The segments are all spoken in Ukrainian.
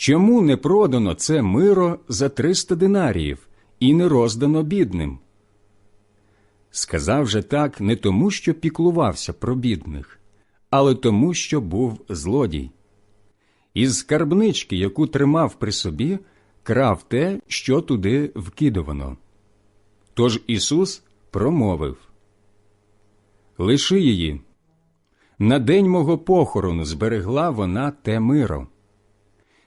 Чому не продано це миро за триста динаріїв і не роздано бідним? Сказав же так не тому, що піклувався про бідних, але тому, що був злодій. Із скарбнички, яку тримав при собі, крав те, що туди вкидувано. Тож Ісус промовив Лиши її. На день мого похорону зберегла вона те миро.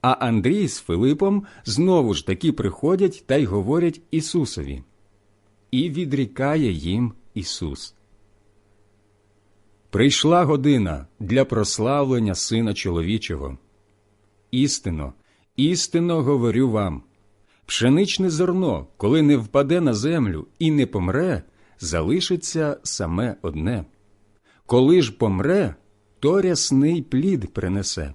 а Андрій з Филипом знову ж таки приходять та й говорять Ісусові. І відрікає їм Ісус. Прийшла година для прославлення Сина чоловічого. Істинно, істинно говорю вам пшеничне зерно, коли не впаде на землю і не помре, залишиться саме одне. Коли ж помре, то рясний плід принесе.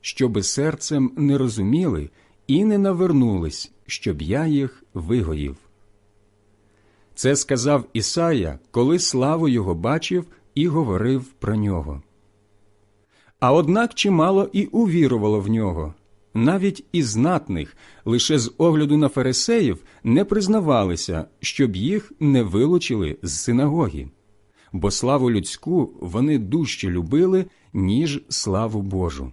щоби серцем не розуміли і не навернулись, щоб я їх вигоїв. Це сказав Ісая, коли славу його бачив і говорив про нього. А однак чимало і увірувало в нього. Навіть і знатних, лише з огляду на фарисеїв, не признавалися, щоб їх не вилучили з синагоги бо славу людську вони дужче любили, ніж славу Божу.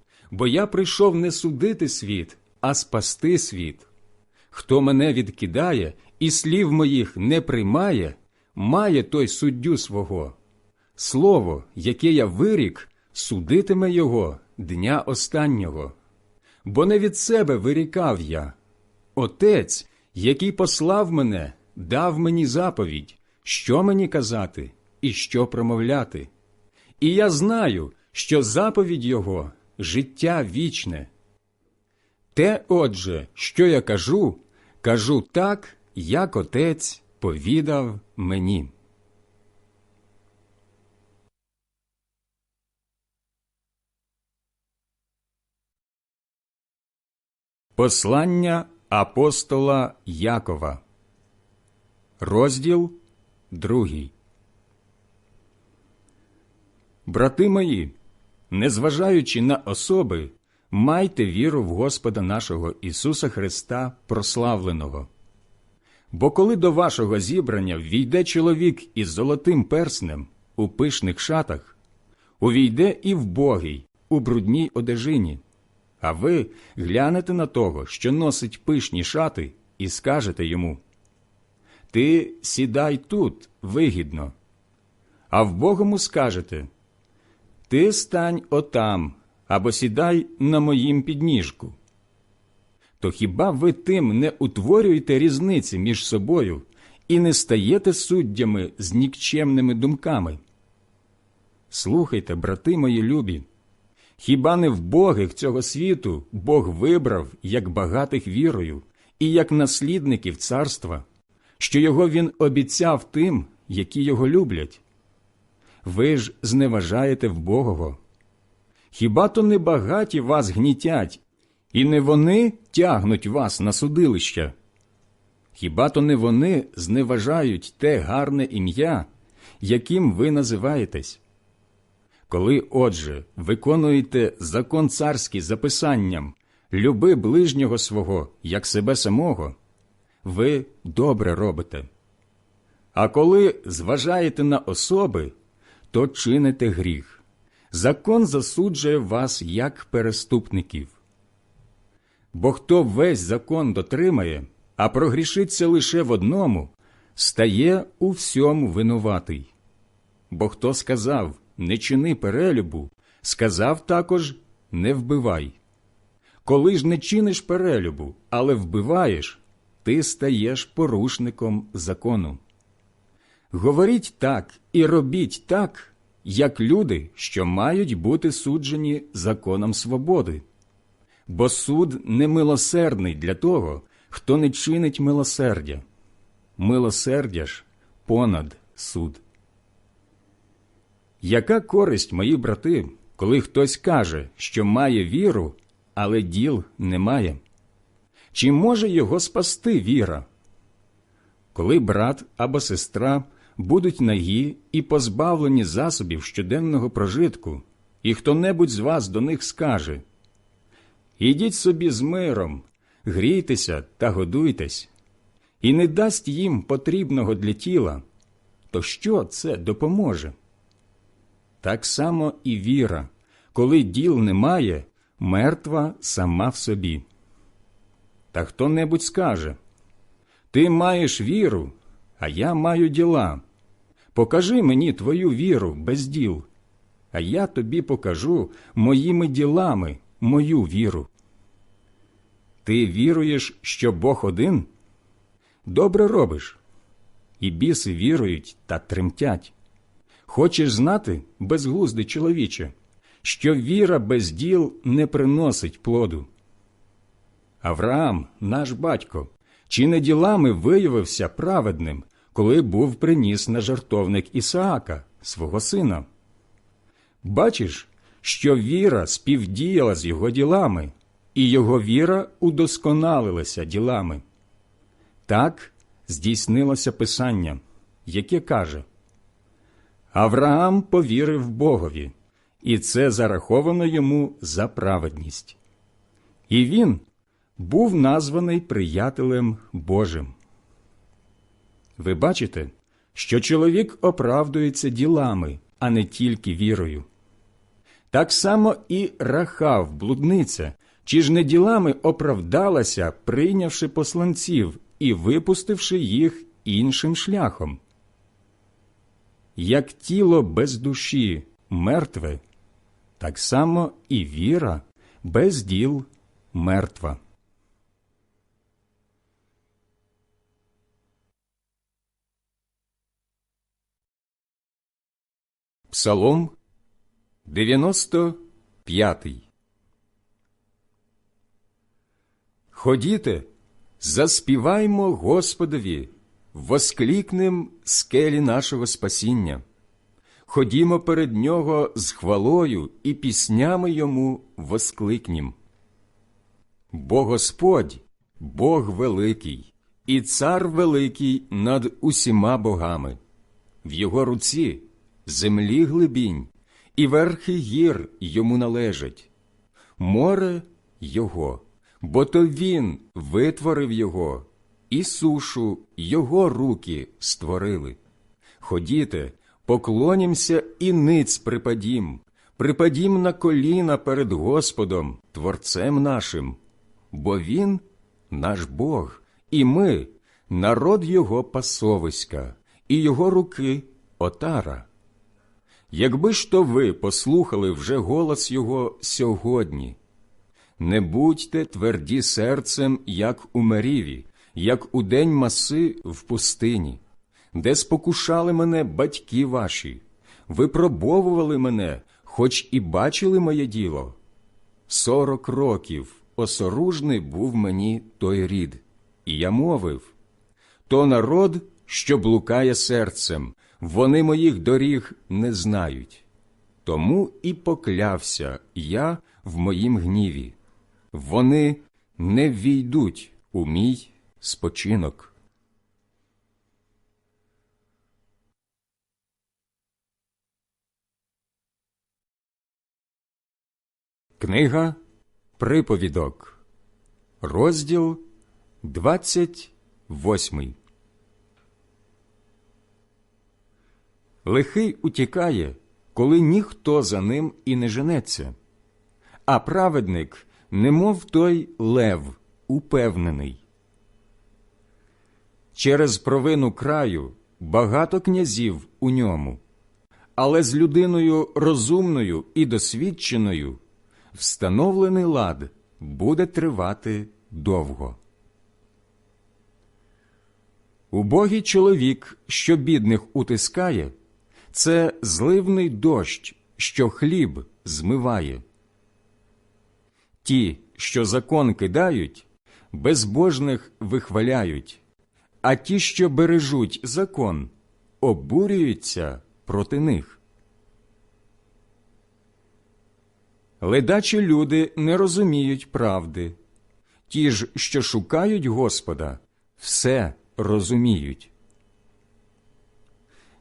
бо я прийшов не судити світ, а спасти світ. Хто мене відкидає і слів моїх не приймає, має той суддю свого. Слово, яке я вирік, судитиме його дня останнього. Бо не від себе вирікав я. Отець, який послав мене, дав мені заповідь що мені казати і що промовляти. І я знаю, що заповідь Його життя вічне. Те, отже, що я кажу, кажу так, як отець повідав мені. Послання апостола Якова, розділ Другий. Брати мої, незважаючи на особи, майте віру в Господа нашого Ісуса Христа прославленого. Бо коли до вашого зібрання війде чоловік із золотим перснем у пишних шатах, увійде і в богий, у брудній одежині, а ви глянете на того, що носить пишні шати, і скажете йому ти сідай тут вигідно, а в Богому скажете Ти стань отам або сідай на моїм підніжку. То хіба ви тим не утворюєте різниці між собою і не стаєте суддями з нікчемними думками. Слухайте, брати мої любі, хіба не вбогих цього світу Бог вибрав як багатих вірою і як наслідників царства, що його він обіцяв тим, які його люблять? Ви ж зневажаєте вбогого. Хіба то не багаті вас гнітять, і не вони тягнуть вас на судилище? Хіба то не вони зневажають те гарне ім'я, яким ви називаєтесь? Коли, отже, виконуєте закон царський за писанням люби ближнього свого, як себе самого, ви добре робите. А коли зважаєте на особи, то чините гріх. Закон засуджує вас як переступників. Бо хто весь закон дотримає, а прогрішиться лише в одному, стає у всьому винуватий. Бо хто сказав не чини перелюбу, сказав також не вбивай. Коли ж не чиниш перелюбу, але вбиваєш, ти стаєш порушником закону. Говоріть так і робіть так, як люди, що мають бути суджені законом свободи. Бо суд не милосердний для того, хто не чинить милосердя. Милосердя ж понад суд. Яка користь, мої брати, коли хтось каже, що має віру, але діл немає? Чи може його спасти віра? Коли брат або сестра будуть нагі і позбавлені засобів щоденного прожитку, і хто небудь з вас до них скаже Ідіть собі з миром, грійтеся та годуйтесь, і не дасть їм потрібного для тіла, то що це допоможе? Так само і віра, коли діл немає, мертва сама в собі. Та хто небудь скаже Ти маєш віру, а я маю діла. Покажи мені твою віру без діл, а я тобі покажу моїми ділами мою віру. Ти віруєш, що Бог один? Добре робиш. І біси вірують та тремтять. Хочеш знати, безглуздий чоловіче, що віра без діл не приносить плоду. Авраам, наш батько, чи не ділами виявився праведним, коли був приніс на жартовник Ісаака, свого сина? Бачиш, що віра співдіяла з його ділами, і його віра удосконалилася ділами. Так здійснилося Писання, яке каже Авраам повірив Богові, і це зараховано йому за праведність. І він був названий приятелем Божим. Ви бачите, що чоловік оправдується ділами, а не тільки вірою. Так само і Рахав, блудниця, чи ж не ділами оправдалася, прийнявши посланців і випустивши їх іншим шляхом. Як тіло без душі мертве, так само і віра без діл мертва. Псалом 95 Ходіте, заспіваймо Господові, восклікнем скелі нашого спасіння. Ходімо перед Нього з хвалою і піснями йому воскликнім. Бо Господь, Бог великий, і цар великий над усіма богами, в його руці землі глибінь, і верхи гір йому належать, море його, бо то він витворив його, і сушу його руки створили. Ходіте, поклонімся і ниць припадім, припадім на коліна перед Господом, Творцем нашим, бо Він наш Бог, і ми народ Його пасовиська, і Його руки отара. Якби ж то ви послухали вже голос Його сьогодні, не будьте тверді серцем, як у Меріві, як у день маси в пустині, де спокушали мене батьки ваші, випробовували мене, хоч і бачили моє діло. Сорок років осоружний був мені той рід, і я мовив то народ, що блукає серцем, вони моїх доріг не знають. Тому і поклявся я в моїм гніві. Вони не ввійдуть у мій спочинок. Книга Приповідок, розділ 28 Лихий утікає, коли ніхто за ним і не женеться, а праведник, немов той лев, упевнений. Через провину краю багато князів у ньому, але з людиною розумною і досвідченою встановлений лад буде тривати довго. Убогий чоловік, що бідних утискає, це зливний дощ, що хліб змиває. Ті, що закон кидають, безбожних вихваляють, а ті, що бережуть закон, обурюються проти них. Ледачі люди не розуміють правди, ті ж, що шукають Господа, все розуміють.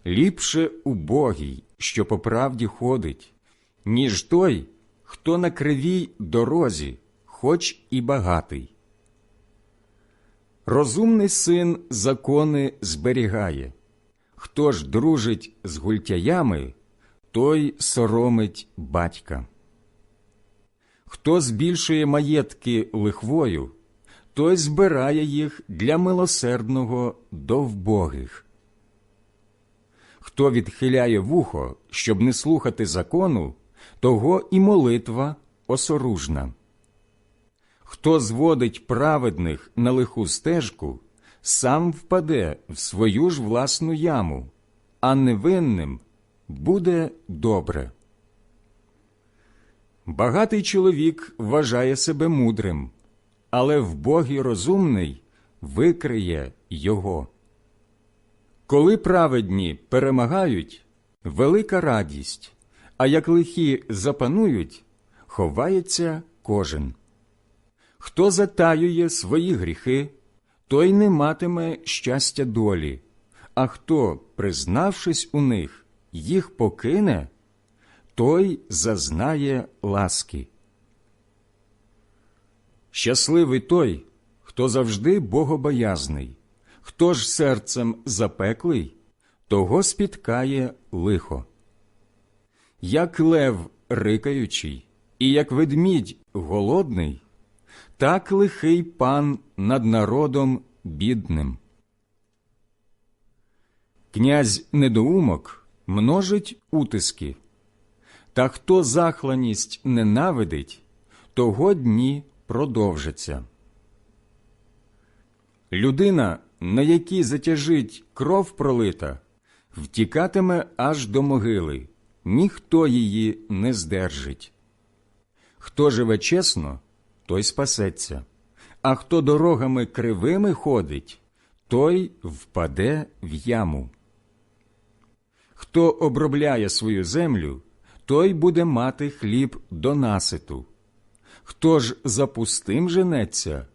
Ліпше убогий, що по правді ходить, ніж той, хто на кривій дорозі, хоч і багатий. Розумний син закони зберігає. Хто ж дружить з гультяями, той соромить батька. Хто збільшує маєтки лихвою, той збирає їх для милосердного до вбогих. Хто відхиляє вухо, щоб не слухати закону, того і молитва осоружна. Хто зводить праведних на лиху стежку, сам впаде в свою ж власну яму, а невинним буде добре. Багатий чоловік вважає себе мудрим, але вбогий розумний викриє його. Коли праведні перемагають, велика радість, а як лихі запанують, ховається кожен. Хто затаює свої гріхи, той не матиме щастя долі, а хто, признавшись у них, їх покине, той зазнає ласки. Щасливий той, хто завжди богобоязний, хто ж серцем запеклий, того спіткає лихо. Як лев рикаючий, і як ведмідь голодний, так лихий пан над народом бідним. Князь недоумок множить утиски, та хто захланість ненавидить, того дні продовжаться. Людина, на якій затяжить кров пролита, втікатиме аж до могили, ніхто її не здержить. Хто живе чесно, той спасеться, а хто дорогами кривими ходить, той впаде в яму. Хто обробляє свою землю, той буде мати хліб до наситу. Хто ж за пустим женеться,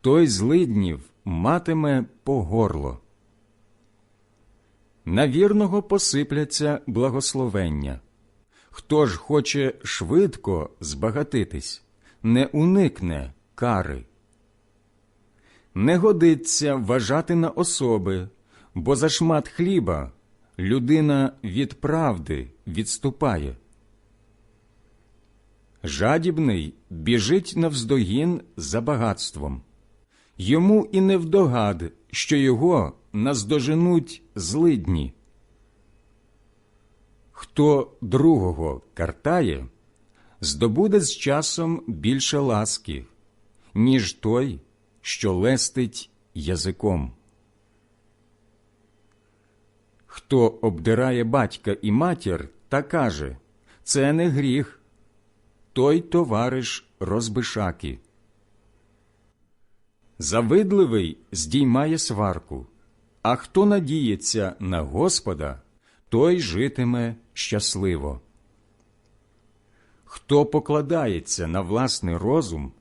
той злиднів матиме по горло. На вірного посипляться благословення. Хто ж хоче швидко збагатитись, не уникне кари. Не годиться вважати на особи, бо за шмат хліба людина від правди відступає. Жадібний біжить навздогін за багатством. Йому і не вдогад, що його наздоженуть злидні. Хто другого картає, здобуде з часом більше ласки, ніж той, що лестить язиком. Хто обдирає батька і матір та каже це не гріх, той товариш розбишаки. Завидливий здіймає сварку, а хто надіється на Господа, той житиме щасливо. Хто покладається на власний розум,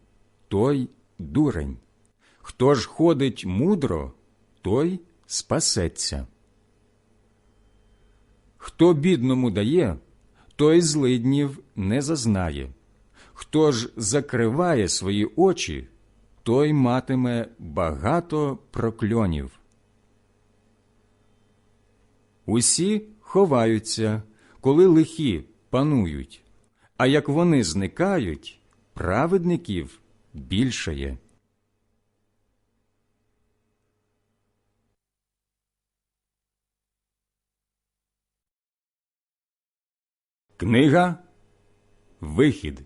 той дурень. Хто ж ходить мудро, той спасеться. Хто бідному дає, той злиднів не зазнає. Хто ж закриває свої очі, той матиме багато прокльонів. Усі ховаються, коли лихі панують, а як вони зникають, праведників більшає. Книга Вихід,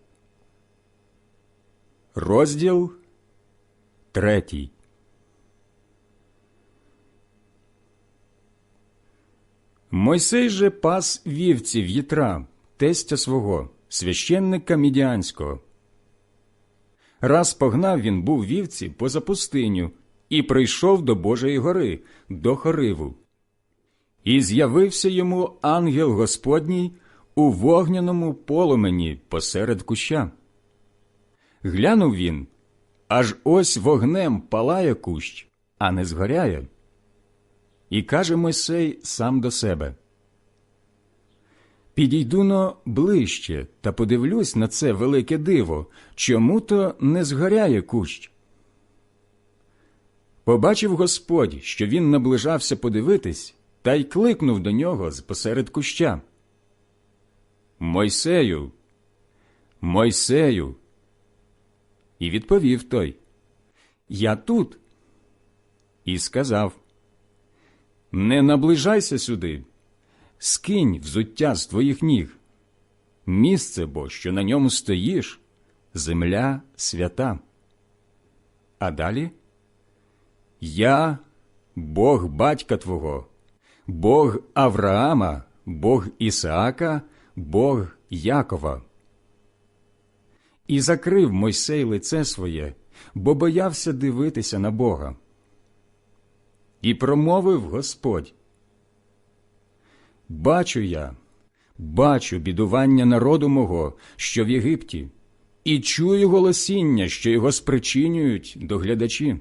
розділ третій. Мойсей же пас вівців Єтра, тестя свого, священника Мідіанського. Раз погнав він був вівці поза пустиню і прийшов до Божої гори, до Хориву. І з'явився йому ангел Господній у вогняному полумені посеред куща. Глянув він, аж ось вогнем палає кущ, а не згоряє. І каже Мойсей сам до себе Підійду но ближче та подивлюсь на це велике диво, чому то не згоряє кущ. Побачив Господь, що він наближався подивитись, та й кликнув до нього з посеред куща. Мойсею, Мойсею. І відповів той Я тут. І сказав Не наближайся сюди, скинь взуття з твоїх ніг. Місце бо, що на ньому стоїш, земля свята. А далі Я, Бог батька Твого, Бог Авраама, Бог Ісаака, Бог Якова. І закрив Мойсей лице своє, бо боявся дивитися на Бога. І промовив Господь Бачу я, бачу бідування народу мого, що в Єгипті, і чую голосіння, що його спричинюють доглядачі.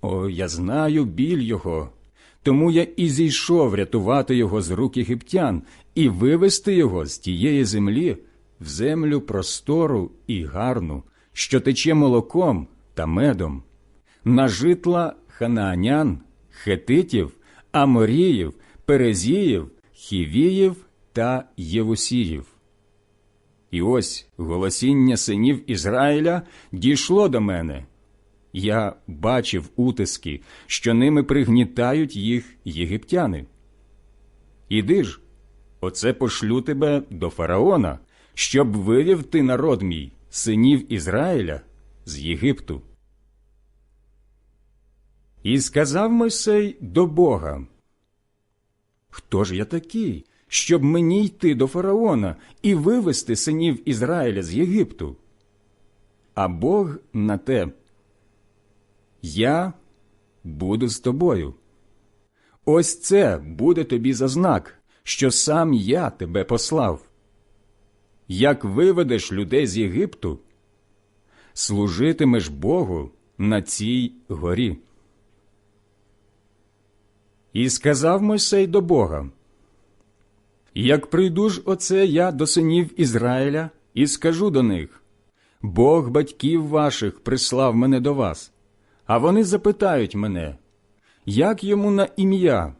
О, я знаю біль його, тому я і зійшов рятувати його з рук єгиптян і вивести його з тієї землі в землю простору і гарну, що тече молоком та медом, на житла ханаанян, хетитів, аморіїв, перезіїв, хівіїв та євусіїв. І ось голосіння синів Ізраїля дійшло до мене. Я бачив утиски, що ними пригнітають їх єгиптяни. Іди ж, оце пошлю тебе до фараона, щоб вивів ти народ мій, синів Ізраїля, з Єгипту. І сказав Мойсей до Бога Хто ж я такий, щоб мені йти до фараона і вивести синів Ізраїля з Єгипту? А Бог на те. Я буду з тобою. Ось це буде тобі за знак, що сам я тебе послав. Як виведеш людей з Єгипту, служитимеш Богу на цій горі. І сказав Мойсей до Бога, Як прийду ж оце я до синів Ізраїля і скажу до них Бог батьків ваших прислав мене до вас, а вони запитають мене, як йому на ім'я,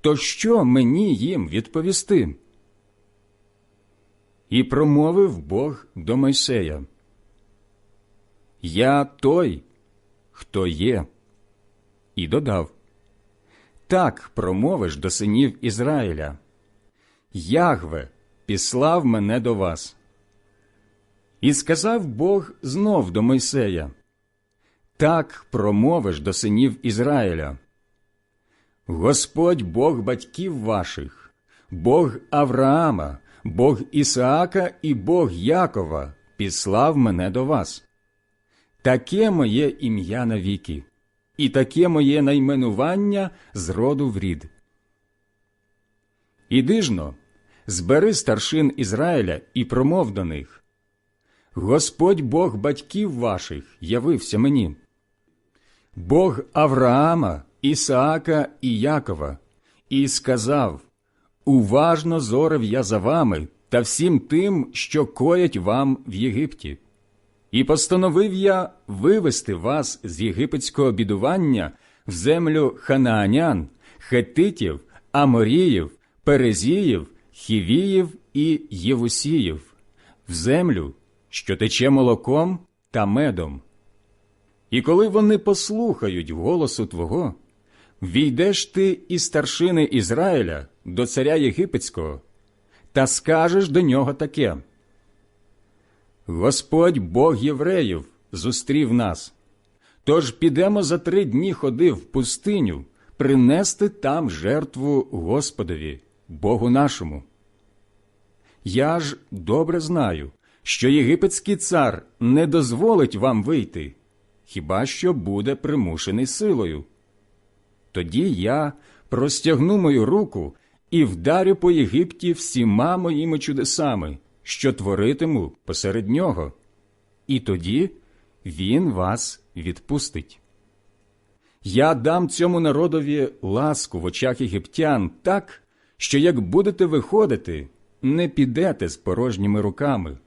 то що мені їм відповісти? І промовив Бог до Мойсея. Я той, хто є, і додав так промовиш до синів Ізраїля. Ягве післав мене до вас. І сказав Бог знов до Мойсея так промовиш до синів Ізраїля. Господь Бог батьків ваших, Бог Авраама, Бог Ісаака і Бог Якова післав мене до вас. Таке моє ім'я навіки, і таке моє найменування з роду в рід. Іди ж но, збери старшин Ізраїля і промов до них. Господь Бог батьків ваших явився мені. Бог Авраама, Ісаака і Якова, і сказав Уважно зорив я за вами та всім тим, що коять вам в Єгипті. І постановив я вивести вас з єгипетського бідування в землю ханаанян, хетитів, аморіїв, перезіїв, хівіїв і євусіїв, в землю, що тече молоком та медом. І коли вони послухають голосу Твого, війдеш ти із старшини Ізраїля до царя Єгипетського, та скажеш до нього таке. Господь Бог євреїв зустрів нас. Тож підемо за три дні ходи в пустиню принести там жертву Господові, Богу нашому. Я ж добре знаю, що єгипетський цар не дозволить вам вийти, хіба що буде примушений силою. Тоді я простягну мою руку і вдарю по Єгипті всіма моїми чудесами, що творитиму посеред нього, і тоді він вас відпустить. Я дам цьому народові ласку в очах єгиптян так, що як будете виходити, не підете з порожніми руками,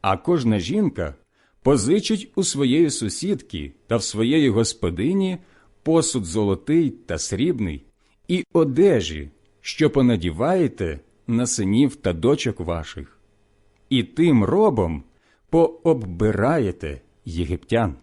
а кожна жінка позичить у своєї сусідки та в своєї господині посуд золотий та срібний і одежі, що понадіваєте на синів та дочок ваших, і тим робом пооббираєте єгиптян.